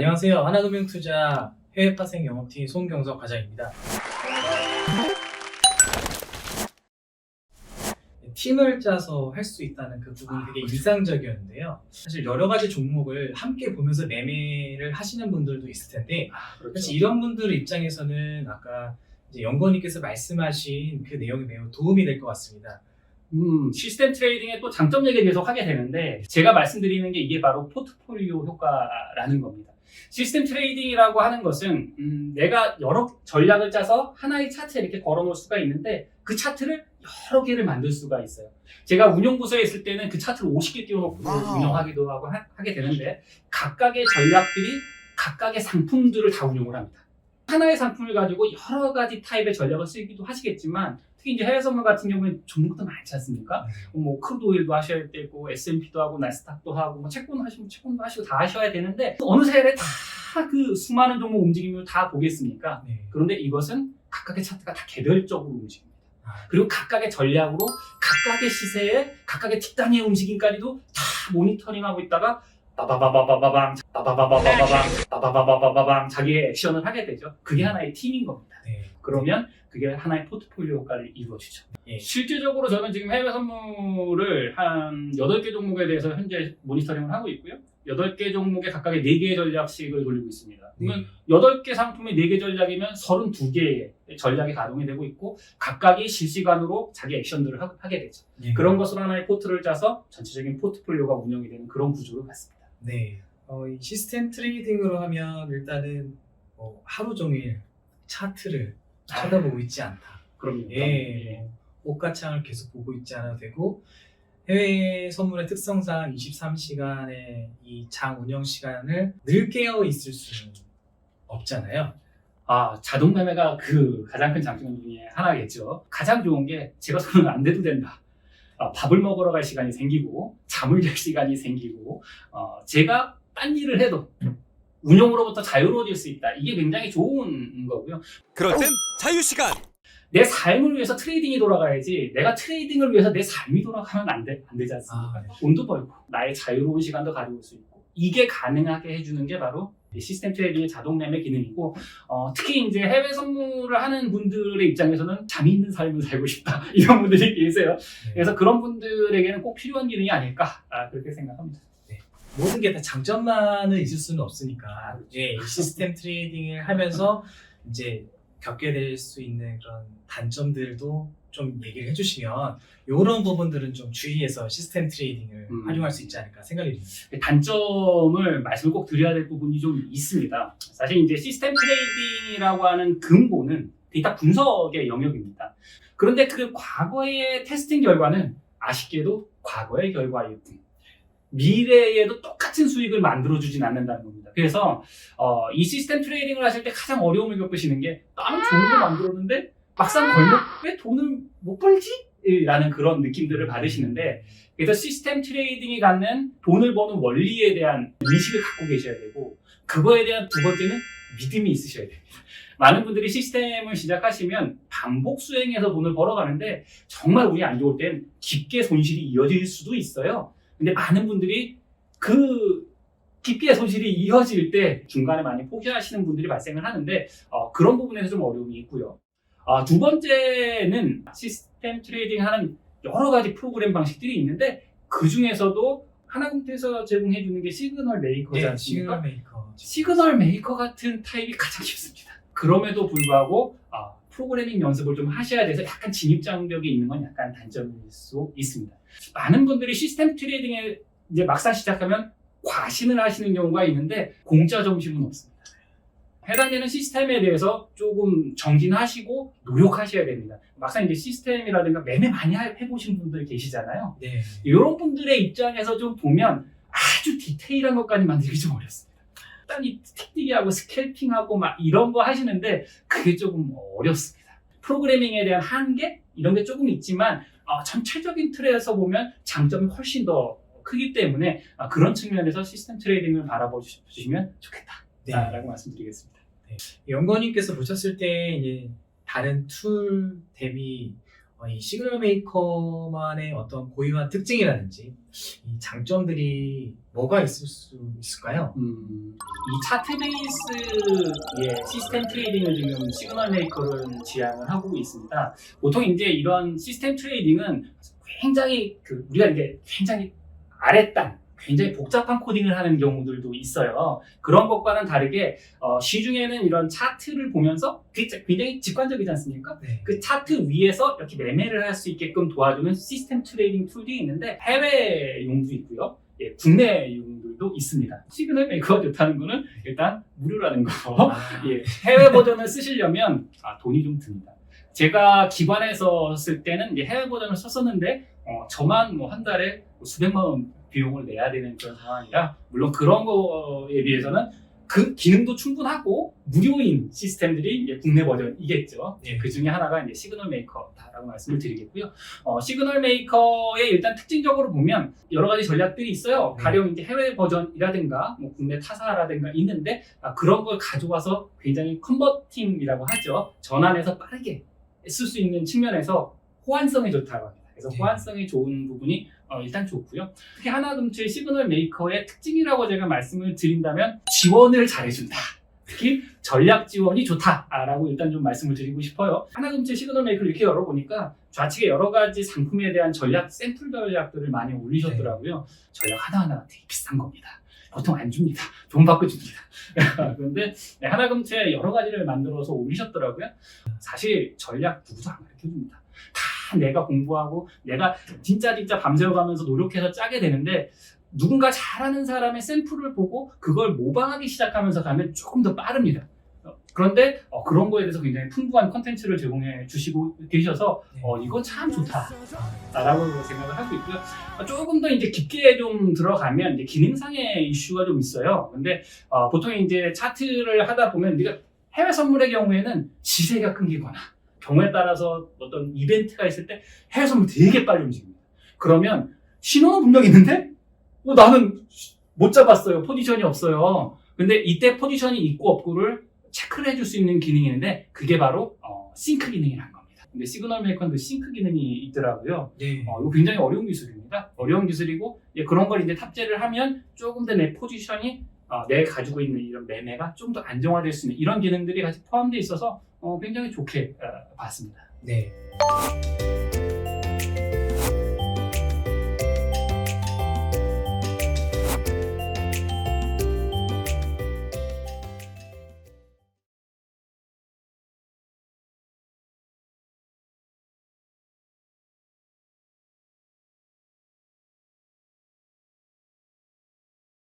안녕하세요. 하나금융투자 해외 파생 영업팀 송경석 과장입니다. 팀을 짜서 할 수 있다는 그 부분이 되게 인상적이었는데요. 사실 여러 가지 종목을 함께 보면서 매매를 하시는 분들도 있을 텐데 그렇죠. 사실 이런 분들 입장에서는 아까 이제 연건님께서 말씀하신 그 내용이 매우 도움이 될 것 같습니다. 음, 시스템 트레이딩의 또 장점 얘기 계속 하게 되는데 제가 말씀드리는 게 이게 바로 포트폴리오 효과라는 겁니다. 시스템 트레이딩이라고 하는 것은 음, 내가 여러 전략을 짜서 하나의 차트에 이렇게 걸어놓을 수가 있는데 그 차트를 여러 개를 만들 수가 있어요. 제가 운영부서에 있을 때는 그 차트를 50개 띄워놓고. 운영하기도 하고 하, 게 되는데 각각의 전략들이 각각의 상품들을 다 운영을 합니다. 하나의 상품을 가지고 여러 가지 타입의 전략을 쓰기도 하시겠지만 특히 이제 해외 선물 같은 경우는 종목도 많지 않습니까? 뭐 크루드 오일도 하셔야 되고 S&P도 하고 나스닥도 하고 뭐 채권 하시면 채권도 하시고 다 하셔야 되는데 어느 세일에 다 그 수많은 종목 움직임을 다 보겠습니까? 네. 그런데 이것은 각각의 차트가 다 개별적으로 움직입니다. 아, 그리고 각각의 전략으로 각각의 시세에 각각의 틱단위의 움직임까지도 다 모니터링하고 있다가 빠바바바바바방 빠바바바바바방 빠바바바바방 자기의 액션을 하게 되죠. 그게 하나의 팀인 겁니다. 네. 그러면 그게 하나의 포트폴리오 효과를 이루어주죠. 예. 실질적으로 저는 지금 해외 선물을 한 8개 종목에 대해서 현재 모니터링을 하고 있고요. 8개 종목에 각각의 4개의 전략씩을 돌리고 있습니다. 그러면 8개 상품의 4개 전략이면 32개의 전략이 가동이 되고 있고 각각이 실시간으로 자기 액션들을 하, 하게 되죠. 예. 그런 것으로 하나의 포트를 짜서 전체적인 포트폴리오가 운영이 되는 그런 구조를 갖습니다. 네. 어, 이 시스템 트레이딩으로 하면 일단은 뭐 하루 종일 차트를 쳐다보고 있지 않다. 그럼요. 예. 옷가창을 계속 보고 있지 않아도 되고 해외 선물의 특성상 23시간의 이 장 운영 시간을 늘 깨어 있을 수는 없잖아요. 아, 자동 매매가 그 가장 큰 장점 중에 하나겠죠. 가장 좋은 게 제가 손을 안 대도 된다. 아, 밥을 먹으러 갈 시간이 생기고 잠을 잘 시간이 생기고 어, 제가 딴 일을 해도 운영으로부터 자유로워질 수 있다. 이게 굉장히 좋은 거고요. 그럴 땐 자유 시간 내 삶을 위해서 트레이딩이 돌아가야지 내가 트레이딩을 위해서 내 삶이 돌아가면 안, 돼, 안 되지 않습니까? 아, 네. 돈도 벌고 나의 자유로운 시간도 가져올 수 있고 이게 가능하게 해주는 게 바로 이 시스템 트레이딩의 자동 매매 기능이고 어, 특히 이제 해외 선물을 하는 분들의 입장에서는 잠이 있는 삶을 살고 싶다 이런 분들이 계세요. 네. 그래서 그런 분들에게는 꼭 필요한 기능이 아닐까 아, 그렇게 생각합니다. 모든 게 다 장점만은 있을 수는 없으니까 예, 이 시스템 트레이딩을 하면서 이제 겪게 될 수 있는 그런 단점들도 좀 얘기를 해주시면 이런 부분들은 좀 주의해서 시스템 트레이딩을 음. 활용할 수 있지 않을까 생각이 듭니다. 단점을 말씀을 꼭 드려야 될 부분이 좀 있습니다. 사실 이제 시스템 트레이딩이라고 하는 근본은 데이터 분석의 영역입니다. 그런데 그 과거의 테스팅 결과는 아쉽게도 과거의 결과일 뿐. 미래에도 똑같은 수익을 만들어주진 않는다는 겁니다. 그래서 어, 이 시스템 트레이딩을 하실 때 가장 어려움을 겪으시는 게 나는 좋은 거 만들었는데 막상 걸면 왜 돈을 못 벌지? 라는 그런 느낌들을 받으시는데 그래서 시스템 트레이딩이 갖는 돈을 버는 원리에 대한 인식을 갖고 계셔야 되고 그거에 대한 두 번째는 믿음이 있으셔야 됩니다. 많은 분들이 시스템을 시작하시면 반복 수행해서 돈을 벌어가는데 정말 운이 안 좋을 땐 깊게 손실이 이어질 수도 있어요. 근데 많은 분들이 그 깊게 손실이 이어질 때 중간에 많이 포기하시는 분들이 발생을 하는데 어, 그런 부분에서 좀 어려움이 있고요. 아, 두 번째는 시스템 트레이딩 하는 여러 가지 프로그램 방식들이 있는데 그 중에서도 하나금태에서 제공해 주는 게 시그널 메이커지 네, 않습니까? 시그널 메이커. 시그널 메이커 같은 타입이 가장 쉽습니다. 그럼에도 불구하고 아, 프로그래밍 연습을 좀 하셔야 돼서 약간 진입 장벽이 있는 건 약간 단점일 수 있습니다. 많은 분들이 시스템 트레이딩에 이제 막상 시작하면 과신을 하시는 경우가 있는데 공짜 점심은 없습니다. 해당되는 시스템에 대해서 조금 정진하시고 노력하셔야 됩니다. 막상 이제 시스템이라든가 매매 많이 하- 해보신 분들 계시잖아요. 네. 이런 분들의 입장에서 좀 보면 아주 디테일한 것까지 만들기 좀 어렵습니다. 일단 이 틱틱이하고 스캘핑하고 막 이런 거 하시는데 그게 조금 어렵습니다. 프로그래밍에 대한 한계 이런 게 조금 있지만 어, 전체적인 틀에서 보면 장점이 훨씬 더 크기 때문에 아, 그런 측면에서 시스템 트레이딩을 바라봐 주시면 좋겠다라고 네. 말씀드리겠습니다. 연건님께서 보셨을 때 이제 다른 툴 대비 어, 이 시그널 메이커만의 어떤 고유한 특징이라든지 이 장점들이 뭐가 있을 수 있을까요? 음, 이 차트 베이스의 시스템 트레이딩을 지금 시그널 메이커는 지향을 하고 있습니다. 보통 이제 이런 시스템 트레이딩은 굉장히 그 우리가 이게 굉장히 아랫단 굉장히 복잡한 코딩을 하는 경우들도 있어요. 그런 것과는 다르게 어, 시중에는 이런 차트를 보면서 굉장히- 직관적이지 않습니까? 네. 그 차트 위에서 이렇게 매매를 할 수 있게끔 도와주는 시스템 트레이딩 툴도 있는데 해외용도 있고요. 예, 국내용들도 있습니다. 시그널 메이커가 좋다는 거는 일단 무료라는 거. 아, 예, 해외 버전을 쓰시려면 아, 돈이 좀 듭니다. 제가 기관에서 쓸 때는 해외 버전을 썼었는데 어, 저만 뭐 한 달에 뭐 수백만 원 비용을 내야 되는 그런 상황이라 물론 그런 거에 비해서는 그 기능도 충분하고 무료인 시스템들이 이제 국내 버전이겠죠. 예. 그 중에 하나가 이제 시그널 메이커다라고 말씀을 드리겠고요. 어, 시그널 메이커의 일단 특징적으로 보면 여러 가지 전략들이 있어요. 네. 가령 이제 해외 버전이라든가 뭐 국내 타사라든가 있는데 아, 그런 걸 가져와서 굉장히 컨버팅이라고 하죠. 전환해서 빠르게 쓸 수 있는 측면에서 호환성이 좋다고 합니다. 그래서 네. 호환성이 좋은 부분이 어, 일단 좋고요. 특히 하나금치의 시그널 메이커의 특징이라고 제가 말씀을 드린다면 지원을 잘해준다. 특히 전략 지원이 좋다라고 일단 좀 말씀을 드리고 싶어요. 하나금치 시그널 메이커를 이렇게 열어보니까 좌측에 여러 가지 상품에 대한 전략 샘플 전략들을 많이 올리셨더라고요. 전략 하나하나가 되게 비싼 겁니다. 보통 안 줍니다. 돈 받고 줍니다. 그런데 네, 하나금치에 여러 가지를 만들어서 올리셨더라고요. 사실 전략 누구도 안 가르쳐 줍니다. 다 내가 공부하고 내가 진짜 진짜 밤새워가면서 노력해서 짜게 되는데 누군가 잘하는 사람의 샘플을 보고 그걸 모방하기 시작하면서 가면 조금 더 빠릅니다. 어, 그런데 어, 그런 거에 대해서 굉장히 풍부한 컨텐츠를 제공해 주시고 계셔서 네. 어, 이건 참 좋다라고 생각을 하고 있고요. 어, 조금 더 이제 깊게 좀 들어가면 이제 기능상의 이슈가 좀 있어요. 근데 어, 보통 이제 차트를 하다 보면 우리가 해외 선물의 경우에는 시세가 끊기거나 경우에 따라서 어떤 이벤트가 있을 때 해외 선물 되게 빨리 움직입니다. 그러면 신호는 분명 있는데 어, 나는 못 잡았어요. 포지션이 없어요. 근데 이때 포지션이 있고 없고를 체크를 해줄 수 있는 기능이 있는데 그게 바로 어, 싱크 기능이라는 겁니다. 근데 시그널 메이커는 그 싱크 기능이 있더라고요. 네. 어, 이거 굉장히 어려운 기술입니다. 어려운 기술이고 예, 그런 걸 이제 탑재를 하면 조금 더 내 포지션이 어, 내 가지고 있는 이런 매매가 좀 더 안정화될 수 있는 이런 기능들이 같이 포함되어 있어서 어, 굉장히 좋게 어, 봤습니다. 네.